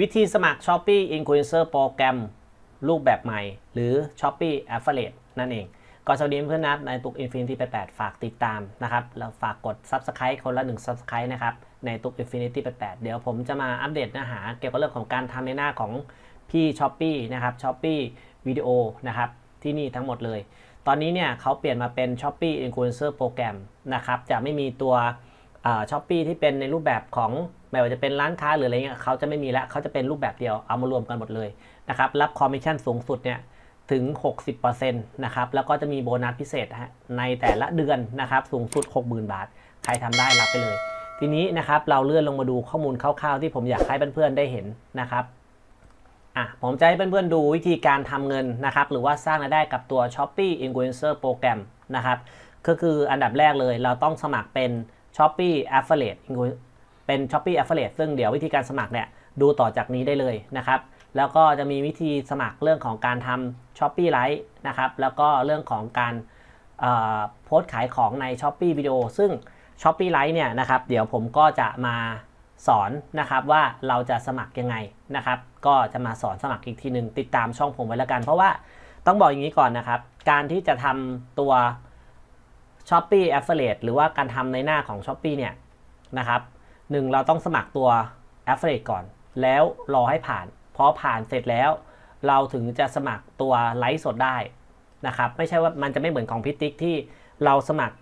วิธีสมัคร Shopee Influencer โปรแกรมรูปแบบใหม่ หรือ Shopee Affiliate นั่นเอง ก็สวัสดีเพื่อนนัดในตุก Infinity 88ฝากติดตามนะครับ แล้วฝากกด Subscribe คนละ 1 Subscribe นะครับ ในตุก Infinity 88เดี๋ยวผมจะมาอัปเดตเนื้อหา เกี่ยวกับเรื่องของการทำในหน้าของพี่ Shopee นะครับ Shopee วิดีโอนะครับ ที่นี่ทั้งหมดเลย ตอนนี้เนี่ยเขาเปลี่ยนมาเป็น Shopee Influencer โปรแกรมนะครับ จะไม่มีตัว ช้อปปีที่เป็นในรูปแบบของไม่ว่าจะเป็นร้านค้าหรืออะไรเงี้ยเขาจะไม่มีแล้วเขาจะเป็นรูปแบบเดียวเอามารวมกันหมดเลยนะครับรับคอมมิชชั่นสูงสุดเนี่ยถึง 60%นะครับแล้วก็จะมีโบนัสพิเศษฮะในแต่ละเดือนนะครับสูงสุด 60,000 บาท ใครทำได้รับไปเลย ทีนี้นะครับเราเลื่อนลงมาดูข้อมูลคร่าวๆ ที่ผมอยากให้เพื่อนๆได้เห็นนะครับอะผมจะให้เพื่อนๆดูวิธีการทำเงินนะครับหรือว่าสร้างรายได้กับตัว Shopee Influencer โปรแกรมนะครับก็คืออันดับแรกเลยเราต้องสมัครเป็น Shopee Affiliate เป็น Shopee Affiliate ซึ่งเดี๋ยววิธีการสมัครเนี่ยดูต่อจากนี้ได้เลยนะครับ แล้วก็จะมีวิธีสมัครเรื่องของการทำ Shopee Lite นะครับ แล้วก็เรื่องของการโพสขายของใน Shopee Video ซึ่ง Shopee Lite เนี่ยนะครับเดี๋ยวผมก็จะมาสอนนะครับว่าเราจะสมัครยังไงนะครับ ก็จะมาสอนสมัครอีกทีหนึ่งติดตามช่องผมไว้แล้วกัน เพราะว่าต้องบอกอย่างนี้ก่อนนะครับ การที่จะทำตัว s h o p e e Affiliate หรือว่าการทำในหน้าของ s h o p e e เนี่ยนะครับหนึ่งเราต้องสมัครตัว Affiliate ก่อน แล้วรอให้ผ่านพอผ่านเสร็จแล้ว เราถึงจะสมัครตัวไลฟ์สดได้นะครับไม่ใช่ว่ามันจะไม่เหมือนของพี่ติ๊กที่เราสมัคร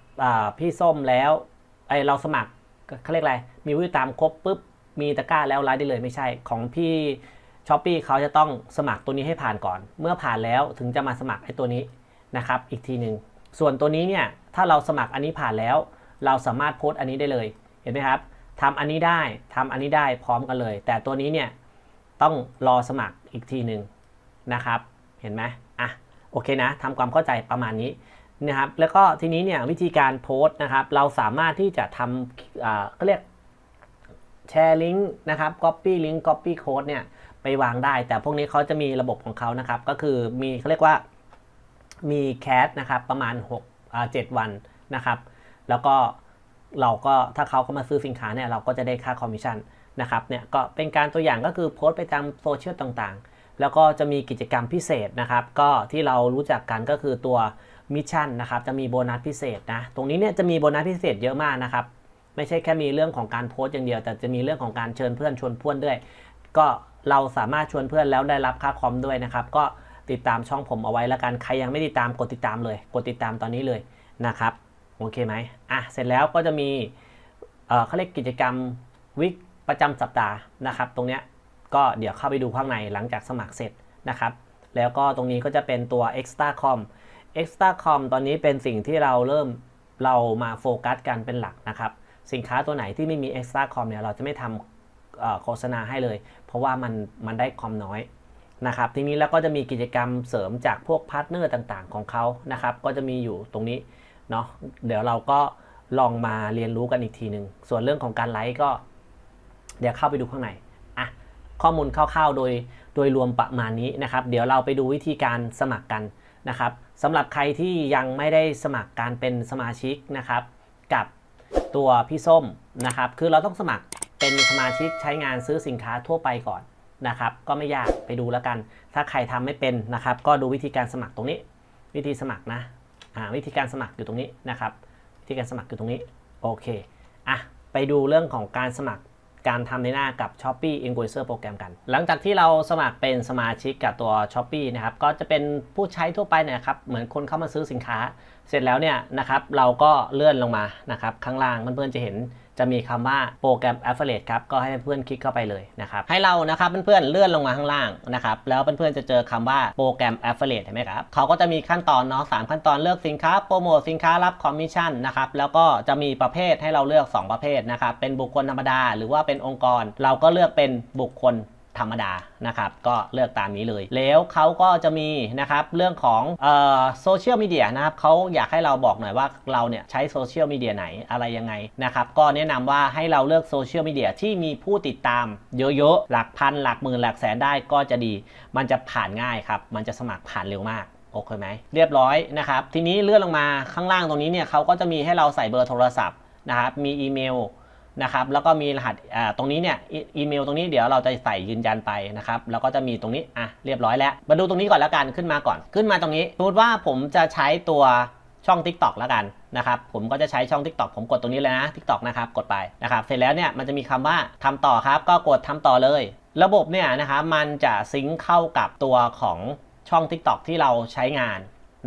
พี่ส้มแล้วไอเราสมัครเขาเรียกอะไรมีผู้ติดตามครบปุ๊บมีตะกร้าแล้วไลฟ์ได้เลยไม่ใช่ของพี่ช้อปปี้เขาจะต้องสมัครตัวนี้ให้ผ่านก่อน เมื่อผ่านแล้วถึงจะมาสมัครไอ้ตัวนี้นะครับอีกทีหนึ่งส่วนตัวนี้เนี่ย ถ้าเราสมัครอันนี้ผ่านแล้ว เราสามารถโพสต์อันนี้ได้เลย เห็นไหมครับทำอันนี้ได้ทำอันนี้ได้พร้อมกันเลย แต่ตัวนี้เนี่ยต้องรอสมัครอีกทีหนึ่งนะครับ เห็นไหมอะโอเคนะทำความเข้าใจประมาณนี้นะครับแล้วก็ทีนี้เนี่ยวิธีการโพสต์นะครับ เราสามารถที่จะทำอ่าก็เรียกแชร์ลิงก์นะครับ Copy ลิงก์ Copy Code เนี่ยไปวางได้ แต่พวกนี้เขาจะมีระบบของเขานะครับ ก็คือมีเขาเรียกว่ามีแคสนะครับประมาณ 6 อ่า7วันนะครับ แล้วก็เราก็ถ้าเขาเข้ามาซื้อสินค้าเนี่ยเราก็จะได้ค่าคอมมิชชั่นนะครับเนี่ยก็เป็นการตัวอย่างก็คือโพสต์ไปตามโซเชียลต่างๆ แล้วก็จะมีกิจกรรมพิเศษนะครับ ก็ที่เรารู้จักกันก็คือตัวมิชชั่นนะครับจะมีโบนัสพิเศษนะตรงนี้เนี่ยจะมีโบนัสพิเศษเยอะมากนะครับ ไม่ใช่แค่มีเรื่องของการโพสต์อย่างเดียว แต่จะมีเรื่องของการเชิญเพื่อนชวนเพื่อนด้วย ก็เราสามารถชวนเพื่อนแล้วได้รับค่าคอมด้วยนะครับ ก็ ติดตามช่องผมเอาไว้แล้วกัน ใครยังไม่ติดตามกดติดตามเลย กดติดตามตอนนี้เลยนะครับ โอเคไหมอะ เสร็จแล้วก็จะมีเขาเรียกกิจกรรมวิกประจำสัปดาห์นะครับ ตรงเนี้ยก็เดี๋ยวเข้าไปดูข้างในหลังจากสมัครเสร็จนะครับ แล้วก็ตรงนี้ก็จะเป็นตัว extra com extra com ตอนนี้เป็นสิ่งที่เราเริ่มเรามาโฟกัสกันเป็นหลักนะครับ สินค้าตัวไหนที่ไม่มี extra com เนี่ยเราจะไม่ทำโฆษณาให้เลย เพราะว่ามันมันได้คอมน้อย นะครับทีนี้แล้วก็จะมีกิจกรรมเสริมจากพวกพาร์ทเนอร์ต่างๆ ของเขานะครับ ก็จะมีอยู่ตรงนี้เนาะเดี๋ยวเราก็ลองมาเรียนรู้กันอีกทีหนึ่งส่วนเรื่องของการไลฟ์ก็ เดี๋ยวเข้าไปดูข้างในอะข้อมูลคร่าวๆโดยโดยรวมประมาณนี้นะครับ เดี๋ยวเราไปดูวิธีการสมัครกันนะครับสำหรับใครที่ยังไม่ได้สมัครการเป็นสมาชิกนะครับ กับตัวพี่ส้มนะครับ คือเราต้องสมัครเป็นสมาชิกใช้งานซื้อสินค้าทั่วไปก่อน นะครับ ก็ไม่ยากไปดูแล้วกัน ถ้าใครทำไม่เป็นนะครับ ก็ดูวิธีการสมัครตรงนี้ วิธีสมัครนะวิธีการสมัครอยู่ตรงนี้นะครับ วิธีการสมัครอยู่ตรงนี้ โอเคอะไปดูเรื่องของการสมัครการทำในหน้ากับ Shopee Influencer โปรแกรมกัน หลังจากที่เราสมัครเป็นสมาชิกกับตัว Shopee นะครับ ก็จะเป็นผู้ใช้ทั่วไปนะครับ เหมือนคนเข้ามาซื้อสินค้า เสร็จแล้วเนี่ยนะครับ เราก็เลื่อนลงมานะครับ ข้างล่างเพื่อนๆจะเห็น จะมีคำว่าโปรแกรม Affiliate ครับ ก็ให้เพื่อนคลิกเข้าไปเลยนะครับ ให้เรานะครับเพื่อนๆเลื่อนลงมาข้างล่างนะครับ แล้วเพื่อนๆจะเจอคำว่าโปรแกรม Affiliate เห็นไหมครับเขาก็จะมีขั้นตอนเนาะสขั้นตอนเลือกสินค้าโปรโมทสินค้ารับคอมมิชชั่นนะครับ แล้วก็จะมีประเภทให้เราเลือก 2 ประเภทนะครับ เป็นบุคคลธรรมดา หรือว่าเป็นองค์กร เราก็เลือกเป็นบุคคล ธรรมดานะครับก็เลือกตามนี้เลย แล้วเขาก็จะมีนะครับเรื่องของโซเชียลมีเดียนะครับเขาอยากให้เราบอกหน่อยว่าเราเนี่ยใช้โซเชียลมีเดียไหนอะไรยังไงนะครับก็แนะนำว่าให้เราเลือกโซเชียลมีเดียที่มีผู้ติดตามเยอะๆ หลักพัน หลักหมื่นหลักแสนได้ก็จะดี มันจะผ่านง่ายครับ มันจะสมัครผ่านเร็วมากโอเคไหมเรียบร้อยนะครับ ทีนี้เลื่อนลงมาข้างล่างตรงนี้เนี่ยเขาก็จะมีให้เราใส่เบอร์โทรศัพท์นะครับมีอีเมล นะครับแล้วก็มีรหัสตรงนี้เนี่ยอีเมลตรงนี้เดี๋ยวเราจะใส่ยืนยันไปนะครับแล้วก็จะมีตรงนี้อะเรียบร้อยแล้ว มาดูตรงนี้ก่อนแล้วกันขึ้นมาก่อนขึ้นมาตรงนี้สมมติว่าผมจะใช้ตัวช่อง TikTok แล้วกันนะครับผมก็จะใช้ช่อง TikTok ผมกดตรงนี้เลยนะ TikTok นะครับกดไปนะครับเสร็จแล้วเนี่ยมันจะมีคำว่าทำต่อครับก็กดทำต่อเลย ระบบเนี่ยนะครับมันจะซิงค์เข้ากับตัวของช่อง TikTok ที่เราใช้งาน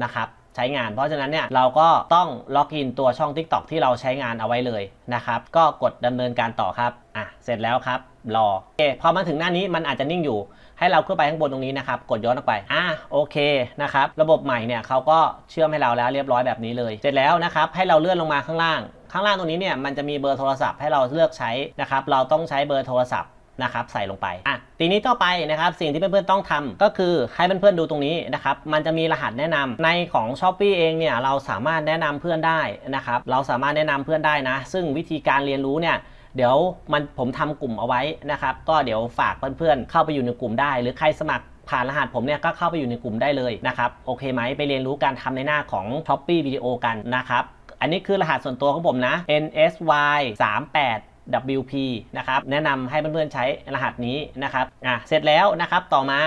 นะครับ ใช้งาน เพราะฉะนั้นเนี่ยเราก็ต้องล็อกอินตัวช่อง TikTok ที่เราใช้งานเอาไว้เลยนะครับ ก็กดดำเนินการต่อครับอะเสร็จแล้วครับรอโอเคพอมาถึงหน้านี้มันอาจจะนิ่งอยู่ ให้เราขึ้นไปข้างบนตรงนี้นะครับ กดย้อนออกไปอะโอเคนะครับ ระบบใหม่เนี่ยเขาก็เชื่อมให้เราแล้วเรียบร้อยแบบนี้เลย เสร็จแล้วนะครับ ให้เราเลื่อนลงมาข้างล่าง ข้างล่างตรงนี้เนี่ยมันจะมีเบอร์โทรศัพท์ให้เราเลือกใช้นะครับ เราต้องใช้เบอร์โทรศัพท์ นะครับใส่ลงไปอะทีนี้ต่อไปนะครับสิ่งที่เพื่อนๆต้องทำก็คือให้เพื่อนๆดูตรงนี้นะครับมันจะมีรหัสแนะนำในของ s h อ p e e เองเนี่ยเราสามารถแนะนำเพื่อนได้นะครับเราสามารถแนะนำเพื่อนได้นะ ซึ่งวิธีการเรียนรู้เนี่ยเดี๋ยวมันผมทำกลุ่มเอาไว้นะครับก็เดี๋ยวฝากเพื่อนๆเข้าไปอยู่ในกลุ่มได้ หรือใครสมัครผ่านรหัสผมเนี่ยก็เข้าไปอยู่ในกลุ่มได้เลยนะครับโอเคไหมไปเรียนรู้การทำในหน้าของ s h o p e e วิดีโอกันนะครับอันนี้คือรหัสส่วนตัวของผมนะ nsy 3 8 WP นะครับแนะนำให้เพื่อนๆใช้รหัสนี้นะครับอะเสร็จแล้วนะครับต่อมา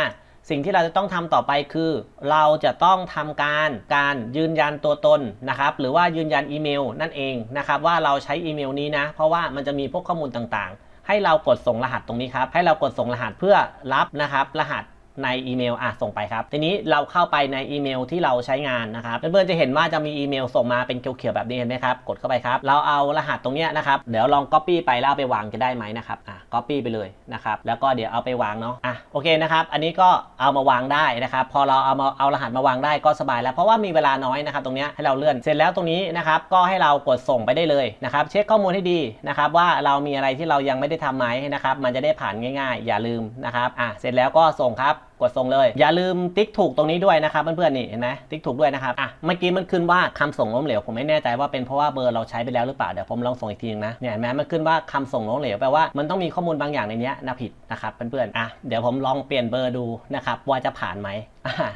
สิ่งที่เราจะต้องทำต่อไปคือ เราจะต้องทำการการยืนยันตัวตนนะครับ หรือว่ายืนยันอีเมลนั่นเองนะครับ ว่าเราใช้อีเมลนี้นะ เพราะว่ามันจะมีพวกข้อมูลต่างๆ ให้เรากดส่งรหัสตรงนี้ครับ ให้เรากดส่งรหัสเพื่อรับนะครับ รหัส ในอีเมลอะส่งไปครับ ทีนี้เราเข้าไปในอีเมลที่เราใช้งานนะครับ เพื่อนๆจะเห็นว่าจะมีอีเมลส่งมาเป็นเขียวๆแบบนี้เห็นไหมครับ กดเข้าไปครับ เราเอารหัสตรงเนี้ยนะครับ เดี๋ยวลอง Copy ไปแล้วไปวางจะได้ไหมนะครับอะ Copy ไปเลยนะครับ แล้วก็เดี๋ยวเอาไปวางเนาะ อะโอเคนะครับ อันนี้ก็เอามาวางได้นะครับ พอเราเอามาเอารหัสมาวางได้ก็สบายแล้ว เพราะว่ามีเวลาน้อยนะครับตรงนี้ให้เราเลื่อน เสร็จแล้วตรงนี้นะครับ ก็ให้เรากดส่งไปได้เลยนะครับ เช็คข้อมูลให้ดีนะครับว่าเรามีอะไรที่เรายังไม่ได้ทำไหมนะครับ มันจะได้ผ่านง่าย ๆ อย่าลืมนะครับ อะเสร็จแล้วก็ส่งครับกดส่งเลย อย่าลืมติ๊กถูกตรงนี้ด้วยนะครับเพื่อนๆนี่เห็นไหมติ๊กถูกด้วยนะครับอะเมื่อกี้มันขึ้นว่าคำส่งล้มเหลวผมไม่แน่ใจว่าเป็นเพราะว่าเบอร์เราใช้ไปแล้วหรือเปล่าเดี๋ยวผมลองส่งอีกทีนึงนะเนี่ยเห็นไหมมันขึ้นว่าคำส่งล้มเหลวแปลว่ามันต้องมีข้อมูลบางอย่างในนี้นะผิดนะครับเพื่อนๆอะเดี๋ยวผมลองเปลี่ยนเบอร์ดูนะครับว่าจะผ่านไหม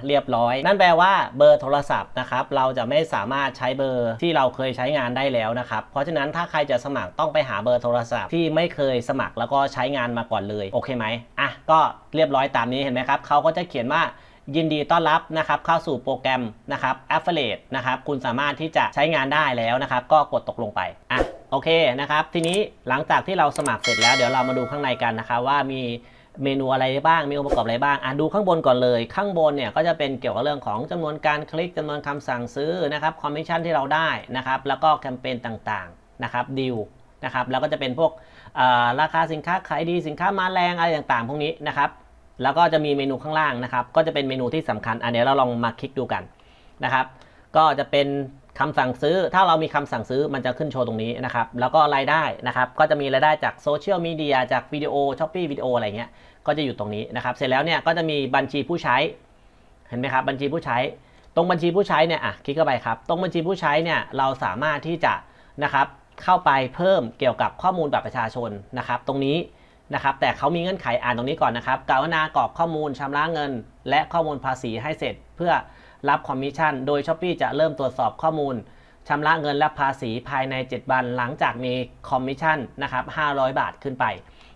เรียบร้อย นั่นแปลว่าเบอร์โทรศัพท์นะครับเราจะไม่สามารถใช้เบอร์ที่เราเคยใช้งานได้แล้วนะครับ เพราะฉะนั้นถ้าใครจะสมัครต้องไปหาเบอร์โทรศัพท์ที่ไม่เคยสมัครแล้วก็ใช้งานมาก่อนเลยโอเคไหมอะก็เรียบร้อยตามนี้เห็นไหมครับเขาก็จะเขียนว่ายินดีต้อนรับนะครับเข้าสู่โปรแกรมนะครับ Affiliate นะครับคุณสามารถที่จะใช้งานได้แล้วนะครับ ก็กดตกลงไปอะโอเคนะครับ ทีนี้หลังจากที่เราสมัครเสร็จแล้วเดี๋ยวเรามาดูข้างในกันนะครับว่ามี เมนูอะไรบ้าง มีองค์ประกอบอะไรบ้าง อะดูข้างบนก่อนเลย ข้างบนเนี่ยก็จะเป็นเกี่ยวกับเรื่องของจำนวนการคลิกจำนวนคำสั่งซื้อนะครับ คอมมิชชั่นที่เราได้นะครับ แล้วก็แคมเปญต่างๆนะครับ ดีลนะครับ แล้วก็จะเป็นพวกราคาสินค้าขายดี สินค้ามาแรงอะไรต่างๆ พวกนี้นะครับ แล้วก็จะมีเมนูข้างล่างนะครับ ก็จะเป็นเมนูที่สำคัญ อันเดี๋ยวเราลองมาคลิกดูกันนะครับ ก็จะเป็น คำสั่งซื้อ ถ้าเรามีคำสั่งซื้อมันจะขึ้นโชว์ตรงนี้นะครับ แล้วก็รายได้นะครับ ก็จะมีรายได้จากโซเชียลมีเดียจากวิดีโอช้อปปี้วิดีโออะไรเงี้ย ก็จะอยู่ตรงนี้นะครับ เสร็จแล้วเนี่ยก็จะมีบัญชีผู้ใช้ เห็นไหมครับ บัญชีผู้ใช้ ตรงบัญชีผู้ใช้เนี่ย อะ คลิกเข้าไปครับ ตรงบัญชีผู้ใช้เนี่ย เราสามารถที่จะนะครับ เข้าไปเพิ่มเกี่ยวกับข้อมูลบัตรประชาชนนะครับ ตรงนี้นะครับ แต่เขามีเงื่อนไขอ่านตรงนี้ก่อนนะครับกรุณากรอกข้อมูลชำระเงิน และข้อมูลภาษีให้เสร็จเพื่อ รับคอมมิชชั่น โดย s h อ p e e จะเริ่มตรวจสอบข้อมูลชำระเงินและภาษีภายใน 7 วันหลังจากมีคอมมิชชั่นนะครับ 500 บาทขึ้นไป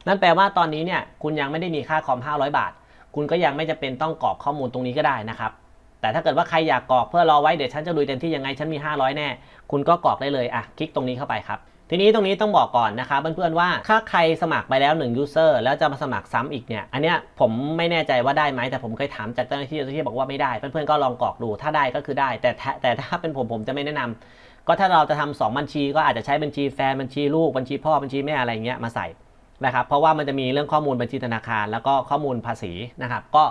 นั่นแปลว่าตอนนี้เนี่ยคุณยังไม่ได้มีค่าคอม 500 บาท คุณก็ยังไม่จะเป็นต้องกรอกข้อมูลตรงนี้ก็ได้นะครับ แต่ถ้าเกิดว่าใครอยากกรอกเพื่อรอไว้เดี๋ยวฉันจะลุยเต็มที่ยังไงฉันมี 500 แน่ คุณก็กรอกได้เลยอะคลิกตรงนี้เข้าไปครับ ทีนี้ตรงนี้ต้องบอกก่อนนะครับเพื่อนๆว่าถ้าใครสมัครไปแล้ว1 user แล้วจะมาสมัครซ้ำอีกเนี่ยอันเนี้ยผมไม่แน่ใจว่าได้ไหมแต่ผมเคยถามจากเจ้าหน้าที่เจ้าหน้าที่บอกว่าไม่ได้ เพื่อนๆก็ลองกรอกดูถ้าได้ก็คือได้ แต่แต่ถ้าเป็นผมผมจะไม่แนะนำก็ถ้าเราจะทำสองบัญชีก็อาจจะใช้บัญชีแฟนบัญชีลูกบัญชีพ่อบัญชีแม่อะไรเงี้ยมาใส่นะครับเพราะว่ามันจะมีเรื่องข้อมูลบัญชีธนาคาร แล้วก็ข้อมูลภาษีนะครับก็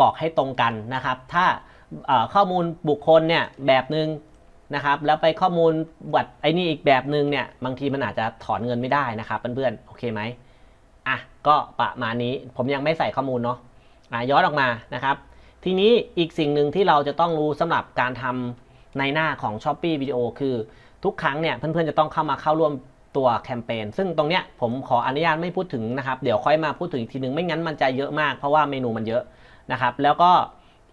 กรอกให้ตรงกันนะครับถ้าข้อมูลบุคคลเนี่ยแบบหนึ่ง นะครับแล้วไปข้อมูลบัตรไอ้นี่อีกแบบหนึ่งเนี่ยบางทีมันอาจจะถอนเงินไม่ได้นะครับเพื่อนๆโอเคไหมอะก็ประมาณนี้ผมยังไม่ใส่ข้อมูลเนาะอะย้อนออกมานะครับ ทีนี้อีกสิ่งหนึ่งที่เราจะต้องรู้สำหรับการทำในหน้าของ s h อ p e e วิดีโอคือทุกครั้งเนี่ยเพื่อนๆจะต้องเข้ามาเข้าร่วมตัวแคมเปญซึ่งตรงเนี้ยผมขออนุญาตไม่พูดถึงนะครับ เดี๋ยวค่อยมาพูดถึงอีกทีนึงไม่งั้นมันจะเยอะมากเพราะว่าเมนูมันเยอะนะครับ แล้วก็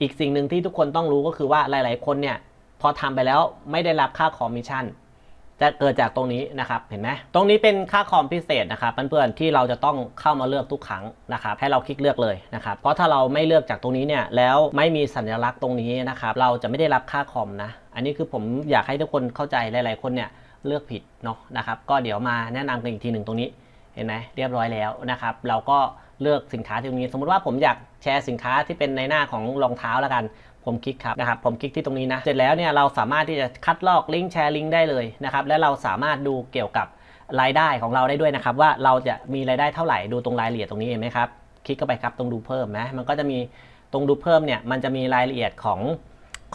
อีกสิ่งหนึ่งที่ทุกคนต้องรู้ก็คือว่าหลาย ๆ คนเนี่ย พอทำไปแล้วไม่ได้รับค่าคอมมิชชั่นจะเกิดจากตรงนี้นะครับ เห็นไหมตรงนี้เป็นค่าคอมพิเศษนะครับเพื่อนๆที่เราจะต้องเข้ามาเลือกทุกครั้งนะครับ ให้เราคลิกเลือกเลยนะครับ เพราะถ้าเราไม่เลือกจากตรงนี้เนี่ย แล้วไม่มีสัญลักษณ์ตรงนี้นะครับ เราจะไม่ได้รับค่าคอมนะ อันนี้คือผมอยากให้ทุกคนเข้าใจหลาย ๆ คนเนี่ยเลือกผิดเนาะนะครับ ก็เดี๋ยวมาแนะนำกันอีกทีหนึ่งตรงนี้ เห็นไหมเรียบร้อยแล้วนะครับ เราก็เลือกสินค้าที่ตรงนี้ สมมติว่าผมอยากแชร์สินค้าที่เป็นในหน้าของรองเท้าแล้วกัน ผมคลิกครับนะครับผมคลิกที่ตรงนี้นะเสร็จแล้วเนี่ยเราสามารถที่จะคัดลอกลิงก์แชร์ลิงก์ได้เลยนะครับและเราสามารถดูเกี่ยวกับรายได้ของเราได้ด้วยนะครับ ว่าเราจะมีรายได้เท่าไหร่ดูตรงรายละเอียดตรงนี้เห็นไหมครับคลิกเข้าไปครับตรงดูเพิ่มนะมันก็จะมีตรงดูเพิ่มเนี่ยมันจะมีรายละเอียดของ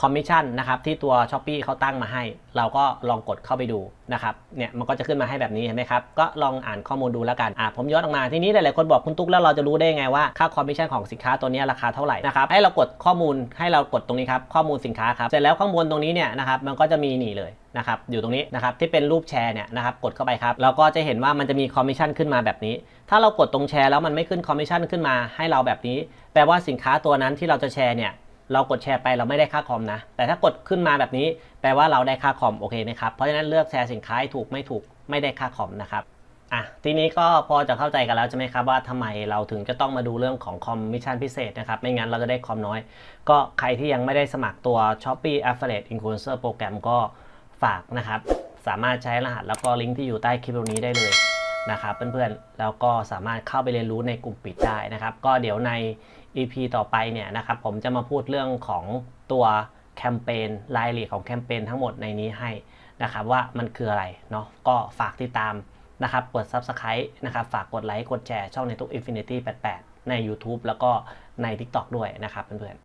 คอมมิชชั่นนะครับที่ตัว s h อ p e e เขาตั้งมาให้ เราก็ลองกดเข้าไปดูนะครับเนี่ยมันก็จะขึ้นมาให้แบบนี้เห็นไหมครับ ก็ลองอ่านข้อมูลดูแล้วกันอ่าผมย้อนออกมาทีนี้หลายๆคนบอกคุณตุ๊กแล้วเราจะรู้ได้ไงว่าค่าคอมมิชชั่นของสินค้าตัวนี้ราคาเท่าไหร่นะครับให้เรากดข้อมูลให้เรากดตรงนี้ครับข้อมูลสินค้าครับเสร็จแล้วข้างบนตรงนี้เนี่ยนะครับมันก็จะมีนี่เลยนะครับอยู่ตรงนี้นะครับที่เป็นรูปแชร์เนี่ยนะครับกดเข้าไปครับเราก็จะเห็นว่ามันจะมีคอมมิชชั่นขึ้นมาแบบนี้ ถ้าเรากดตรงแชร์แล้วมันไม่ขึ้นคอมมิชชั่นขึ้นมาให้เราแบบนี้ แปลว่าสินค้าตัวนั้นที่เราจะแชร์เนี่ย เรากดแชร์ไปเราไม่ได้ค่าคอมนะ แต่ถ้ากดขึ้นมาแบบนี้แปลว่าเราได้ค่าคอมโอเคไหมครับ เพราะฉะนั้นเลือกแชร์สินค้าให้ถูกไม่ถูกไม่ได้ค่าคอมนะครับอะทีนี้ก็พอจะเข้าใจกันแล้วใช่ไหมครับว่าทำไมเราถึงจะต้องมาดูเรื่องของคอมมิชชั่นพิเศษนะครับ ไม่งั้นเราจะได้คอมน้อย ก็ใครที่ยังไม่ได้สมัครตัว Shopee Affiliate Influencer โปรแกรมก็ฝากนะครับ สามารถใช้รหัสแล้วก็ลิงก์ที่อยู่ใต้คลิปตรงนี้ได้เลย นะครับเพื่อนๆแล้วก็สามารถเข้าไปเรียนรู้ในกลุ่มปิดได้นะครับ ก็เดี๋ยวใน EP ต่อไปเนี่ยนะครับผมจะมาพูดเรื่องของตัวแคมเปญรายละเอียดของแคมเปญทั้งหมดในนี้ให้นะครับว่ามันคืออะไรเนาะก็ฝากติดตามนะครับกด Subscribe นะครับฝากกดไลค์กดแชร์ช่องในทุก Infinity 88 ใน YouTube แล้วก็ใน TikTok ด้วยนะครับเพื่อนๆ